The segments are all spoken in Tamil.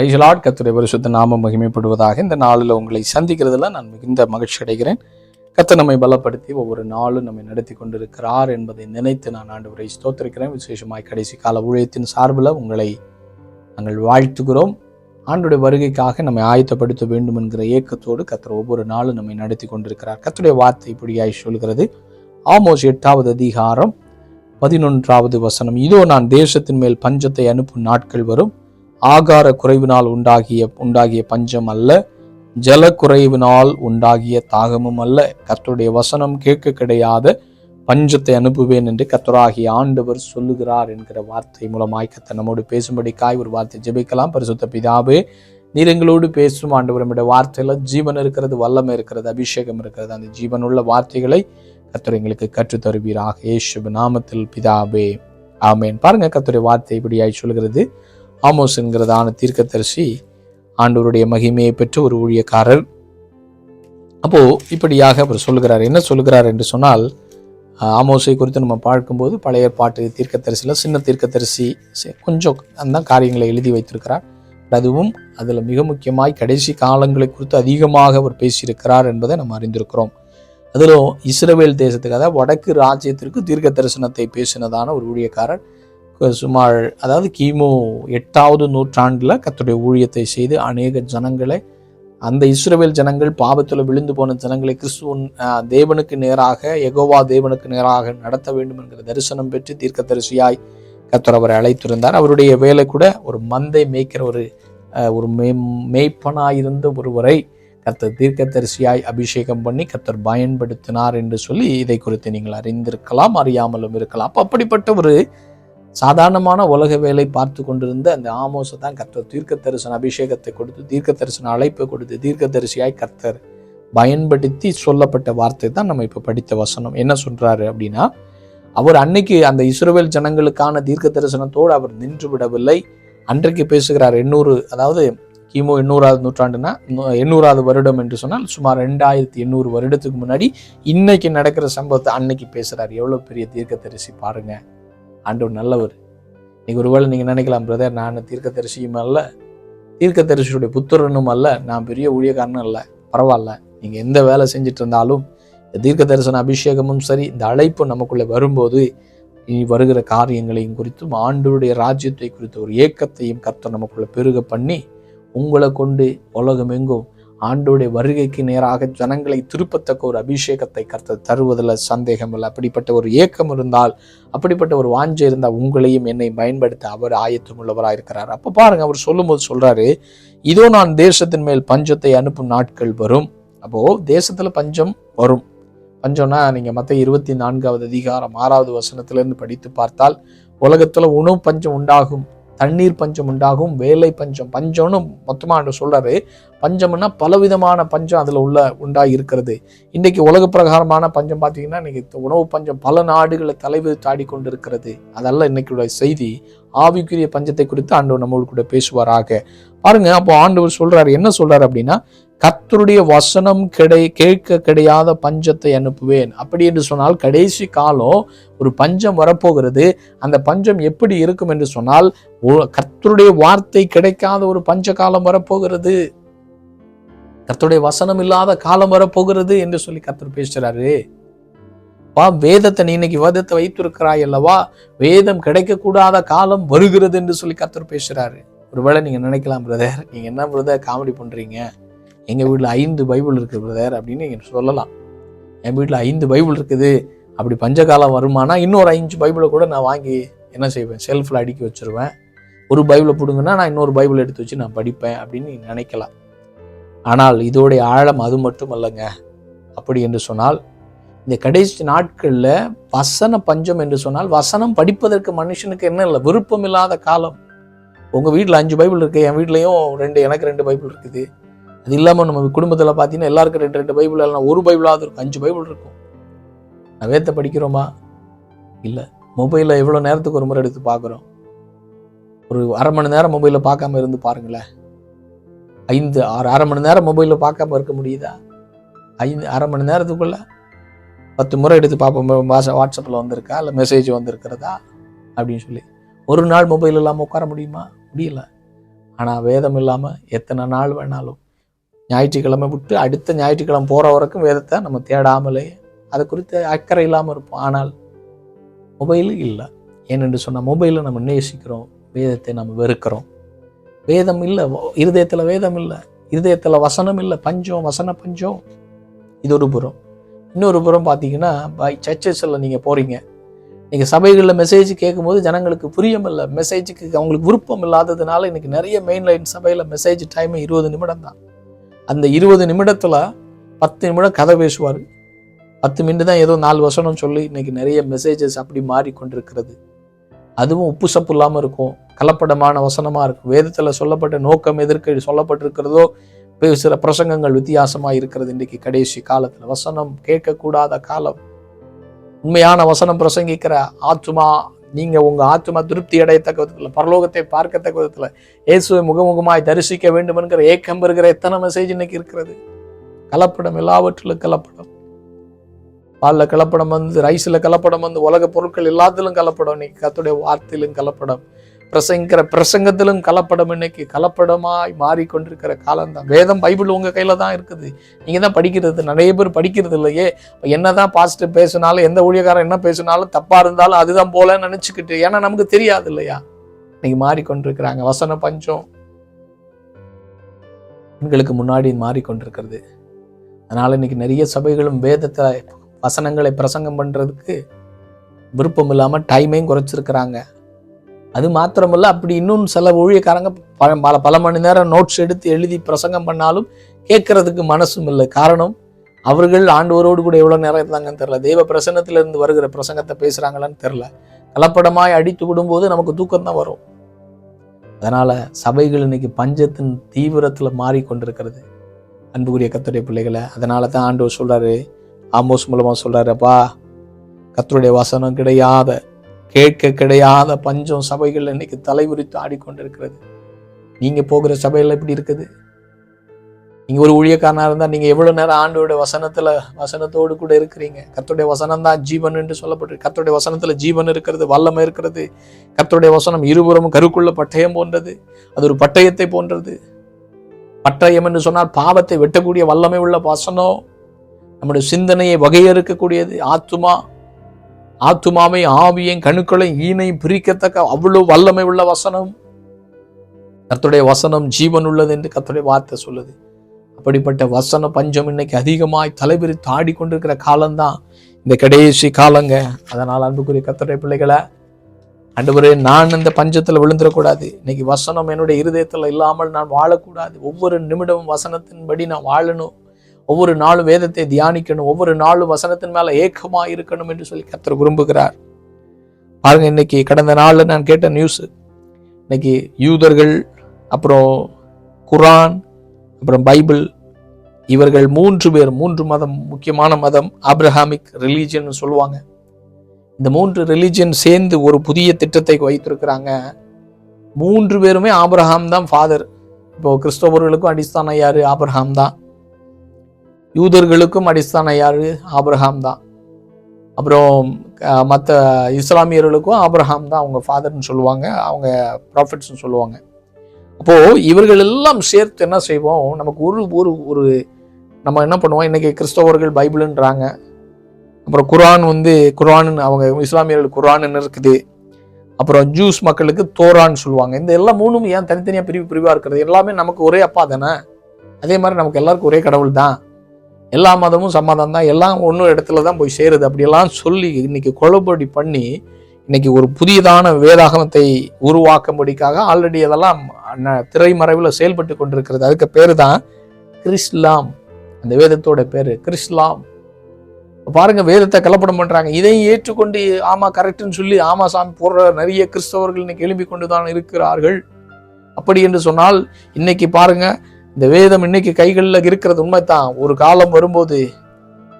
ரைசலாட் கத்துடைய பரிசுத்த நாமம் மகிமைப்படுவதாக இந்த நாளில் உங்களை சந்திக்கிறதுல நான் மிகுந்த மகிழ்ச்சி அடைகிறேன். கத்த நம்மை பலப்படுத்தி ஒவ்வொரு நாளும் நம்மை நடத்தி கொண்டிருக்கிறார் என்பதை நினைத்து நான் ஆண்டவரை ஸ்தோத்திருக்கிறேன். விசேஷமாய் கடைசி கால ஊழியத்தின் சார்பில் உங்களை நாங்கள் வாழ்த்துகிறோம். ஆண்டுடைய வருகைக்காக நம்மை ஆயத்தப்படுத்த வேண்டும் என்கிற ஏக்கத்தோடு கத்தர் ஒவ்வொரு நாளும் நம்மை நடத்தி கொண்டிருக்கிறார். கத்துடைய வார்த்தை இப்படியாய் சொல்கிறது. ஆமோஸ் எட்டாவது அதிகாரம் பதினொன்றாவது வசனம். இதோ நான் தேசத்தின் மேல் பஞ்சத்தை அனுப்பும் நாட்கள் வரும். ஆகார குறைவினால் உண்டாகிய உண்டாகிய பஞ்சம் அல்ல. ஜல குறைவினால் உண்டாகிய தாகமும் அல்ல. கர்த்தருடைய வசனம் கேட்க கிடையாத பஞ்சத்தை அனுப்புவேன் என்று கத்தராகி ஆண்டவர் சொல்லுகிறார் என்கிற வார்த்தை மூலமாய் கத்த நம்மோடு பேசும்படிக்காய் ஒரு வார்த்தை ஜெபிக்கலாம். பரிசுத்த பிதாவே நீர் எங்களோடு பேசும் ஆண்டவர் நம்முடைய வார்த்தையில ஜீவன் இருக்கிறது வல்லமை இருக்கிறது அபிஷேகம் இருக்கிறது. அந்த ஜீவனுள்ள வார்த்தைகளை கர்த்தர் எங்களுக்கு கற்றுத் தருவீராக. இயேசு நாமத்தில் பிதாவே ஆமேன். பாருங்க கத்துடைய வார்த்தை இப்படியாய் சொல்கிறது. ஆமோஸ் என்கிறதான தீர்க்கதரிசி ஆண்டவருடைய மகிமையை பெற்ற ஒரு ஊழியக்காரர். அப்போ இப்படியாக அவர் சொல்லுகிறார். என்ன சொல்லுகிறார் என்று சொன்னால் ஆமோசை குறித்து நம்ம பார்க்கும்போது பழைய பாட்டு தீர்க்கத்தரிசியில் சின்ன தீர்க்கத்தரிசி கொஞ்சம் அந்த காரியங்களை எழுதி வைத்திருக்கிறார். அதுவும் அதில் மிக முக்கியமாய் கடைசி காலங்களை குறித்து அதிகமாக அவர் பேசியிருக்கிறார் என்பதை நம்ம அறிந்திருக்கிறோம். அதிலும் இஸ்ரேல் தேசத்துக்கு அதாவது வடக்கு ராஜ்யத்திற்கு தீர்க்க தரிசனத்தை பேசினதான ஒரு ஊழியக்காரர் சுமார் அதாவது கிமு எட்டாவது நூற்றாண்டில் கத்துடைய ஊழியத்தை செய்து அநேக ஜனங்களை அந்த இஸ்ரவேல் ஜனங்கள் பாவத்தில் விழுந்து போன ஜனங்களை கிறிஸ்துவன் தேவனுக்கு நேராக எகோவா தேவனுக்கு நேராக நடத்த வேண்டும் என்கிற தரிசனம் பெற்று தீர்க்கதரிசியாய் கத்தர் அவரை அழைத்திருந்தார். அவருடைய வேலை கூட ஒரு மந்தை மேய்க்கிற ஒரு ஒரு மே மேய்ப்பனாயிருந்த ஒருவரை கர்த்தர் தீர்க்கதரிசியாய் அபிஷேகம் பண்ணி கர்த்தர் பயன்படுத்தினார் என்று சொல்லி இதை குறித்து நீங்கள் அறிந்திருக்கலாம் அறியாமலும் இருக்கலாம். அப்படிப்பட்ட ஒரு சாதாரணமான உலக வேலை பார்த்து கொண்டிருந்த அந்த ஆமோஸை தான் கர்த்தர் தீர்க்க தரிசன அபிஷேகத்தை கொடுத்து தீர்க்க தரிசன அழைப்பை கொடுத்து தீர்க்க தரிசியாய் கர்த்தர் பயன்படுத்தி சொல்லப்பட்ட வார்த்தை தான் நம்ம இப்போ படித்த வசனம். என்ன சொல்கிறாரு அப்படின்னா அவர் அன்னைக்கு அந்த இஸ்ரோவேல் ஜனங்களுக்கான தீர்க்க தரிசனத்தோடு அவர் நின்று விடவில்லை. அன்றைக்கு பேசுகிறார் எண்ணூறு அதாவது கிமு எண்ணூறாவது நூற்றாண்டுனா எண்ணூறாவது வருடம் என்று சொன்னால் சுமார் ரெண்டாயிரத்தி எண்ணூறு வருடத்துக்கு முன்னாடி இன்னைக்கு நடக்கிற சம்பவத்தை அன்னைக்கு பேசுகிறார் எவ்வளோ பெரிய தீர்க்க தரிசி பாருங்கள் ஆண்டவர் நல்லவர். நீங்கள் ஒருவேளை நீங்கள் நினைக்கலாம் பிரதர் நான் தீர்க்க தரிசியும் அல்ல தீர்க்க தரிசியுடைய புத்திரனும் அல்ல நான் பெரிய ஊழியக்காரனும் அல்ல. பரவாயில்ல நீங்கள் எந்த வேலை செஞ்சுட்டு இருந்தாலும் இந்த தீர்க்க தரிசன அபிஷேகமும் சரி இந்த அழைப்பு நமக்குள்ளே வரும்போது இனி வருகிற காரியங்களையும் குறித்தும் ஆண்டவருடைய ராஜ்யத்தை குறித்த ஒரு ஏக்கத்தையும் கர்த்தர் நமக்குள்ளே பெருக பண்ணி உங்களை கொண்டு உலகமெங்கும் ஆண்டோடைய வருகைக்கு நேராக ஜனங்களை திருப்பத்தக்க ஒரு அபிஷேகத்தை கர்த்தர் தருவதில் சந்தேகம் இல்லை. அப்படிப்பட்ட ஒரு ஏக்கம் இருந்தால் அப்படிப்பட்ட ஒரு வாஞ்சை இருந்தால் உங்களையும் என்னை பயன்படுத்த அவர் ஆயத்தம் உள்ளவராக இருக்கிறார். அப்போ பாருங்க அவர் சொல்லும்போது சொல்றாரு இதோ நான் தேசத்தின் மேல் பஞ்சத்தை அனுப்பும் நாட்கள் வரும். அப்போ தேசத்துல பஞ்சம் வரும். பஞ்சம்னா நீங்க மற்ற இருபத்தி நான்காவது அதிகாரம் ஆறாவது வசனத்திலிருந்து படித்து பார்த்தால் உலகத்துல உணவு பஞ்சம் உண்டாகும். தண்ணீர் பஞ்சம் உண்டாகும் வேலை பஞ்சம் பஞ்சம்னு மொத்தமாக ஆண்டவர் சொல்கிறாரு பஞ்சம்னா பலவிதமான பஞ்சம் அதில் உள்ள உண்டாகி இருக்கிறது இன்றைக்கி உலக பிரகாரமான பஞ்சம் பார்த்தீங்கன்னா இன்றைக்கி உணவு பஞ்சம் பல நாடுகளை தலைவர் தாடி கொண்டு இருக்கிறது அதெல்லாம் இன்னைக்குடைய செய்தி ஆவிக்குரிய பஞ்சத்தை குறித்து ஆண்டவர் நம்மளுக்கு கூட பேசுவாராக. பாருங்க அப்போ ஆண்டவர் சொல்கிறார் என்ன சொல்கிறார் அப்படின்னா கத்தருடைய வசனம் கிடை கேட்க கிடையாத பஞ்சத்தை அனுப்புவேன். அப்படி என்று சொன்னால் கடைசி காலம் ஒரு பஞ்சம் வரப்போகிறது. அந்த பஞ்சம் எப்படி இருக்கும் என்று சொன்னால் கத்தருடைய கர்த்தருடைய வார்த்தை கிடைக்காத ஒரு பஞ்ச காலம் வரப்போகிறது. கர்த்தருடைய வசனம் இல்லாத காலம் வரப்போகிறது என்று சொல்லி கர்த்தர் பேசுறாரு. வா வேதத்தை நீ இன்னைக்கு வேதத்தை வைத்திருக்கிறாய் அல்லவா? வேதம் கிடைக்கக்கூடாத காலம் வருகிறது என்று சொல்லி கர்த்தர் பேசுறாரு. ஒருவேளை நீங்க நினைக்கலாம் பிரதர் நீங்க என்ன பிரதர் காமெடி பண்றீங்க? எங்கள் வீட்டில் ஐந்து பைபிள் இருக்குது பிரதர் அப்படின்னு நீங்க சொல்லலாம். என் வீட்டில் ஐந்து பைபிள் இருக்குது. அப்படி பஞ்சகாலம் வருமானா இன்னொரு அஞ்சு பைபிளை கூட நான் வாங்கி என்ன செய்வேன்? செல்ஃபில் அடுக்கி வச்சிருவேன். ஒரு பைபிளை பிடுங்கன்னா நான் இன்னொரு பைபிள் எடுத்து வச்சு நான் படிப்பேன் அப்படின்னு நினைக்கலாம். ஆனால் இதோடைய ஆழம் அது மட்டும் அல்லங்க. அப்படி என்று சொன்னால் இந்த கடைசி நாட்களில் வசன பஞ்சம் என்று சொன்னால் வசனம் படிப்பதற்கு மனுஷனுக்கு என்ன இல்லை? விருப்பம் இல்லாத காலம். உங்கள் வீட்டில் அஞ்சு பைபிள் இருக்கு என் வீட்லேயும் ரெண்டு எனக்கு ரெண்டு பைபிள் இருக்குது. அது இல்லாமல் நம்ம குடும்பத்தில் பார்த்தீங்கன்னா எல்லாருக்கும் ரெண்டு ரெண்டு பைபிள் இல்லைனா ஒரு பைபிளாவது இருக்கும் அஞ்சு பைபிள் இருக்கும். நான் வேத்த படிக்கிறோமா? இல்லை. மொபைலில் எவ்வளோ நேரத்துக்கு ஒரு முறை எடுத்து பார்க்குறோம் ஒரு அரை மணி நேரம் மொபைலில் பார்க்காம இருந்து பாருங்களேன். ஐந்து ஆறு அரை மணி நேரம் மொபைலில் பார்க்காம இருக்க முடியுதா? ஐந்து அரை மணி நேரத்துக்குள்ள பத்து முறை எடுத்து பார்ப்போம் வாட்ஸ்அப்பில் வந்திருக்கா? இல்லை மெசேஜ் வந்திருக்கிறதா? அப்படின்னு சொல்லி. ஒரு நாள் மொபைல் இல்லாமல் உட்கார முடியுமா? முடியல. ஆனால் வேதம் இல்லாமல் எத்தனை நாள் வேணாலும் ஞாயிற்றுக்கிழமை விட்டு அடுத்த ஞாயிற்றுக்கிழமை போகிற வரைக்கும் வேதத்தை நம்ம தேடாமலே அதை குறித்து அக்கறை இல்லாமல் இருப்போம். ஆனால் மொபைலு இல்லை. ஏனென்று சொன்னால் மொபைலை நம்ம நேசிக்கிறோம் வேதத்தை நம்ம வெறுக்கிறோம். வேதம் இல்லை இருதயத்தில் வேதம் இல்லை இருதயத்தில் வசனம் இல்லை பஞ்சம் வசன பஞ்சம். இது ஒரு புறம். இன்னொரு புறம் பார்த்தீங்கன்னா பை சர்ச்சஸில் நீங்கள் போகிறீங்க நீங்கள் சபைகளில் மெசேஜ் கேட்கும்போது ஜனங்களுக்கு புரியமில்லை. மெசேஜுக்கு அவங்களுக்கு விருப்பம் இல்லாததுனால இன்றைக்கி நிறைய மெயின்லைன் சபையில் மெசேஜ் டைம் இருபது நிமிடம் தான். அந்த இருபது நிமிடத்தில் பத்து நிமிடம் கதை பேசுவார். பத்து மினிட் தான் ஏதோ நாலு வசனம் சொல்லி இன்னைக்கு நிறைய மெசேஜஸ் அப்படி மாறிக்கொண்டிருக்கிறது அதுவும் உப்பு சப்பு இல்லாமல் இருக்கும். கலப்படமான வசனமாக இருக்கும். வேதத்தில் சொல்லப்பட்ட நோக்கம் எதற்கு சொல்லப்பட்டிருக்கிறதோ சில பிரசங்கங்கள் வித்தியாசமாக இருக்கிறது இன்றைக்கு கடைசி காலத்தில். வசனம் கேட்கக்கூடாத காலம். உண்மையான வசனம் பிரசங்கிக்கிற ஆத்மா நீங்க உங்க ஆத்மா திருப்தி அடையத்தக்க விதத்தில் பரலோகத்தை பார்க்கத்தக்க விதத்தில் இயேசுவை முகமுகமாய் தரிசிக்க வேண்டும் என்கிற ஏக்கம் இருக்கிற எத்தனை மெசேஜ் இன்னைக்கு இருக்கிறது? கலப்படம் எல்லாவற்றிலும் கலப்படம். பாலில் கலப்படம் வந்து ரைஸில் கலப்படம் வந்து உலக பொருட்கள் எல்லாத்திலும் கலப்படம். இன்னைக்கு கத்துடைய வார்த்தையிலும் கலப்படம். பிரசங்கிற பிரசங்கத்திலும் கலப்படம் இன்னைக்கு கலப்படமாய் மாறிக்கொண்டிருக்கிற காலம்தான். வேதம் பைபிள் உங்கள் கையில் தான் இருக்குது. நீங்கள் தான் படிக்கிறது நிறைய பேர் படிக்கிறது இல்லையே. என்ன என்னதான் பாசிட்டிவ் பேசினாலும் எந்த ஊழியக்காரன் என்ன பேசினாலும் தப்பாக இருந்தாலும் அதுதான் போல நினச்சிக்கிட்டு ஏன்னா நமக்கு தெரியாது இல்லையா? இன்னைக்கு மாறிக்கொண்டிருக்கிறாங்க. வசன பஞ்சம். பெண்களுக்கு முன்னாடி மாறிக்கொண்டிருக்கிறது. அதனால் இன்னைக்கு நிறைய சபைகளும் வேதத்தை வசனங்களை பிரசங்கம் பண்ணுறதுக்கு விருப்பம் இல்லாமல் டைமையும் குறைச்சிருக்கிறாங்க. அது மாத்திரமல்ல அப்படி இன்னும் சில ஊழியக்காரங்க பல பல பல மணி நேரம் நோட்ஸ் எடுத்து எழுதி பிரசங்கம் பண்ணாலும் கேட்கறதுக்கு மனசும் இல்லை. காரணம் அவர்கள் ஆண்டவரோடு கூட எவ்வளோ நேரம் இருந்தாங்கன்னு தெரில தெய்வ பிரசன்னத்திலிருந்து வருகிற பிரசங்கத்தை பேசுகிறாங்களான்னு தெரில கலப்படமாய் அடித்து விடும்போது நமக்கு தூக்கம் தான் வரும். அதனால் சபைகள் இன்னைக்கு பஞ்சத்தின் தீவிரத்தில் மாறிக்கொண்டிருக்கிறது. அன்புக்குரிய கத்துடைய பிள்ளைகளை அதனால தான் ஆண்டவர் சொல்கிறாரு ஆமோஸ் மூலமாக சொல்றாரு கத்தருடைய வசனம் கிடையாத கேட்க கிடையாத பஞ்சம் சபைகள் இன்னைக்கு தலைவிரித்து ஆடிக்கொண்டிருக்கிறது. நீங்க போகிற சபையில் எப்படி இருக்குது? நீங்கள் ஒரு ஊழியக்காரனாக இருந்தால் நீங்கள் எவ்வளோ நேரம் ஆண்டோட வசனத்தில் வசனத்தோடு கூட இருக்கிறீங்க. கத்தோடைய வசனம் தான் ஜீவன் என்று சொல்லப்பட்டு கத்தோடைய வசனத்தில் ஜீவன் இருக்கிறது வல்லமை இருக்கிறது. கத்தோடைய வசனம் இருபுறமும் கருக்குள்ள பட்டயம் போன்றது. அது ஒரு பட்டயத்தை போன்றது. பட்டயம் என்று சொன்னால் பாவத்தை வெட்டக்கூடிய வல்லமை உள்ள வசனம். நம்முடைய சிந்தனையை வகையறுக்கக்கூடியது. ஆத்துமா ஆத்துமாவை ஆவியும் கணுக்களையும் ஈனையும் பிரிக்கத்தக்க அவ்வளவு வல்லமை உள்ள வசனம். கத்துடைய வசனம் ஜீவன் உள்ளது என்று கத்துடைய வார்த்தை சொல்லுது. அப்படிப்பட்ட வசன பஞ்சம் இன்னைக்கு அதிகமாய் தலைவிரித்து ஆடிக்கொண்டிருக்கிற காலம்தான். இந்த கடைசி காலங்க. அதனால் அன்புக்குரிய கத்துடைய பிள்ளைகளை அன்றுவரே நான் இந்த பஞ்சத்தில் விழுந்துடக்கூடாது. இன்னைக்கு வசனம் என்னுடைய இருதயத்தில் இல்லாமல் நான் வாழக்கூடாது. ஒவ்வொரு நிமிடமும் வசனத்தின்படி நான் வாழணும். ஒவ்வொரு நாளும் வேதத்தை தியானிக்கணும் ஒவ்வொரு நாளும் வசனத்தின் மேல ஏக்கமா இருக்கணும் என்று சொல்லி கத்தர் விரும்புகிறார். பாருங்க இன்னைக்கு கடந்த நாளில் நான் கேட்ட நியூஸ் இன்னைக்கு யூதர்கள் அப்புறம் குரான் அப்புறம் பைபிள் இவர்கள் மூன்று பேர் மூன்று மதம் முக்கியமான மதம் ஆப்ரஹாமிக் ரிலீஜியன் சொல்லுவாங்க. இந்த மூன்று ரிலீஜியன் சேர்ந்து ஒரு புதிய திட்டத்தை வைத்திருக்கிறாங்க. மூன்று பேருமே ஆப்ரஹாம் தான் ஃபாதர் இப்போ கிறிஸ்தவர்களுக்கும் அடிஸ்தானம் யாரு ஆபிரகாம் தான். யூதர்களுக்கும் அடிஸ்தானம் யார்? ஆப்ரஹாம் தான். அப்புறம் மற்ற இஸ்லாமியர்களுக்கும் ஆப்ரஹாம் தான் அவங்க ஃபாதர்னு சொல்லுவாங்க அவங்க ப்ராஃபிட்ஸ்னு சொல்லுவாங்க. அப்போது இவர்கள் எல்லாம் சேர்த்து என்ன செய்வோம்? நமக்கு ஒரு ஒரு ஒரு நம்ம என்ன பண்ணுவோம்? இன்றைக்கி கிறிஸ்தவர்கள் பைபிள்ன்றாங்க. அப்புறம் குரான் வந்து குரான் அவங்க இஸ்லாமியர்கள் குரான்னு இருக்குது? அப்புறம் ஜூஸ் மக்களுக்கு தோரான்னு சொல்லுவாங்க. இந்த எல்லா மூணும் ஏன் தனித்தனியாக பிரிவு பிரிவாக இருக்கிறது? எல்லாமே நமக்கு ஒரே அப்பா தானே? அதே மாதிரி நமக்கு எல்லாருக்கும் ஒரே கடவுள் தான். எல்லா மதமும் சமாதம் தான் எல்லாம் ஒன்றும் இடத்துல தான் போய் சேருது. அப்படியெல்லாம் சொல்லி இன்னைக்கு குழப்படி பண்ணி இன்னைக்கு ஒரு புதியதான வேதாகமத்தை உருவாக்கும்படிக்காக ஆல்ரெடி அதெல்லாம் திரைமறைவில் செயல்பட்டு கொண்டிருக்கிறது. அதுக்கு பேர் தான் கிறிஸ்லாம். அந்த வேதத்தோட பேர் கிறிஸ்லாம். பாருங்க வேதத்தை கலப்படம் பண்றாங்க. இதையும் ஏற்றுக்கொண்டு ஆமா கரெக்டுன்னு சொல்லி ஆமா சாமி போடுற நிறைய கிறிஸ்தவர்கள் இன்னைக்கு எழும்பி கொண்டு தான் இருக்கிறார்கள். அப்படி என்று சொன்னால் இன்னைக்கு பாருங்க இந்த வேதம் இன்னைக்கு கைகளில் இருக்கிறது உண்மைதான். ஒரு காலம் வரும்போது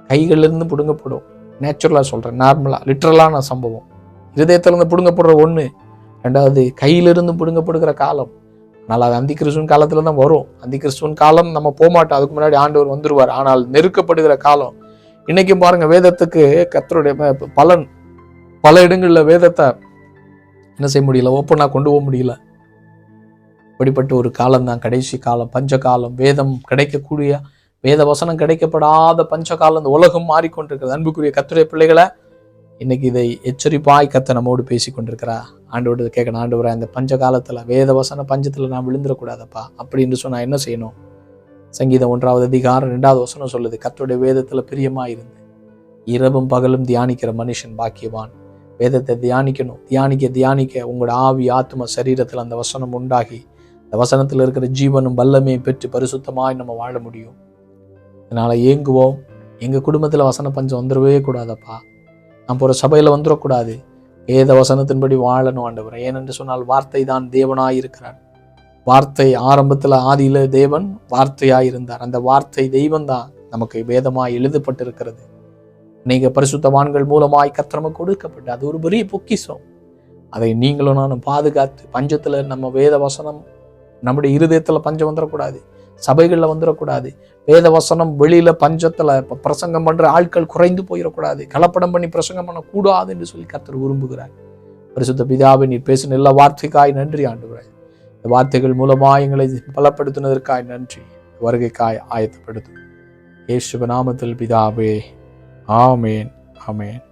கைகள்லேருந்து பிடுங்கப்படும். நேச்சுரலாக சொல்கிறேன் நார்மலாக லிட்ரலான சம்பவம். இருதயத்திலிருந்து பிடுங்கப்படுற ஒன்று ரெண்டாவது கையிலிருந்து பிடுங்கப்படுகிற காலம். ஆனால் அது அந்தி கிறிஸ்துவன் காலத்தில் தான் வரும். அந்தி கிறிஸ்துவன் காலம் நம்ம போகமாட்டோம். அதுக்கு முன்னாடி ஆண்டவர் வந்துருவார். ஆனால் நெருக்கப்படுகிற காலம். இன்றைக்கும் பாருங்கள் வேதத்துக்கு கத்தருடைய பலன். பல இடங்களில் வேதத்தை என்ன செய்ய முடியல? ஓப்பனாக கொண்டு போக முடியல. இப்படிப்பட்ட ஒரு காலம்தான். கடைசி காலம் பஞ்ச காலம் வேதம் கிடைக்கக்கூடிய வேத வசனம் கிடைக்கப்படாத பஞ்ச காலம் இந்த உலகம் மாறிக்கொண்டிருக்கிறது. அன்புக்குரிய கத்துடைய பிள்ளைகளை இன்னைக்கு இதை எச்சரிப்பாய் கத்த நம்மோடு பேசி கொண்டிருக்கிறா ஆண்டோடு கேட்கணும். ஆண்டவரே இந்த பஞ்ச காலத்தில் வேத வசன பஞ்சத்தில் நான் விழுந்துடக்கூடாதப்பா. அப்படின்னு சொன்னால் என்ன செய்யணும்? சங்கீதம் ஒன்றாவது அதிகாரம் ரெண்டாவது வசனம் சொல்லுது கத்துடைய வேதத்தில் பிரியமாக இருந்து இரவும் பகலும் தியானிக்கிற மனுஷன் பாக்கியவான். வேதத்தை தியானிக்கணும். தியானிக்க தியானிக்க உங்களோட ஆவி ஆத்ம சரீரத்தில் அந்த வசனம் உண்டாகி இந்த வசனத்தில் இருக்கிற ஜீவனும் வல்லமையும் பெற்று பரிசுத்தமாய் நம்ம வாழ முடியும். அதனால் ஏங்குவோம். எங்கள் குடும்பத்தில் வசன பஞ்சம் வந்துடவே கூடாதப்பா. நான் போகிற சபையில் வந்துடக்கூடாது. வேத வசனத்தின்படி வாழணும் ஆண்டவர். ஏனென்று சொன்னால் வார்த்தை தான் தேவனாய் இருக்கிறார் வார்த்தை ஆரம்பத்தில் ஆதியில் தேவன் வார்த்தையாக இருந்தார் அந்த வார்த்தை தெய்வம் தான் நமக்கு வேதமாக எழுதப்பட்டிருக்கிறது. நீங்கள் பரிசுத்தவான்கள் மூலமாய் கத்திரம கொடுக்கப்பட்டு அது ஒரு பெரிய பொக்கிஷம். அதை நீங்களும் நானும் பாதுகாத்து பஞ்சத்தில் நம்ம வேத வசனம் நம்முடைய இருதயத்தில் பஞ்சம் வந்துடக்கூடாது சபைகளில் வந்துடக்கூடாது வேத வசனம் வெளியில் பஞ்சத்தில் இப்போ பிரசங்கம் பண்ணுற ஆட்கள் குறைந்து போயிடக்கூடாது கலப்படம் பண்ணி பிரசங்கம் பண்ணக்கூடாது என்று சொல்லி கர்த்தர் விரும்புகிறார். பரிசுத்த பிதாவை நீர் பேசின எல்லா வார்த்தைக்காய் நன்றி ஆண்டுகிறார் இந்த வார்த்தைகள் மூலமாக எங்களை பலப்படுத்தினதற்காய் நன்றி. வருகைக்காய் ஆயத்தப்படுத்தும். இயேசுவ நாமத்தில் பிதாவே ஆமேன் ஆமேன்.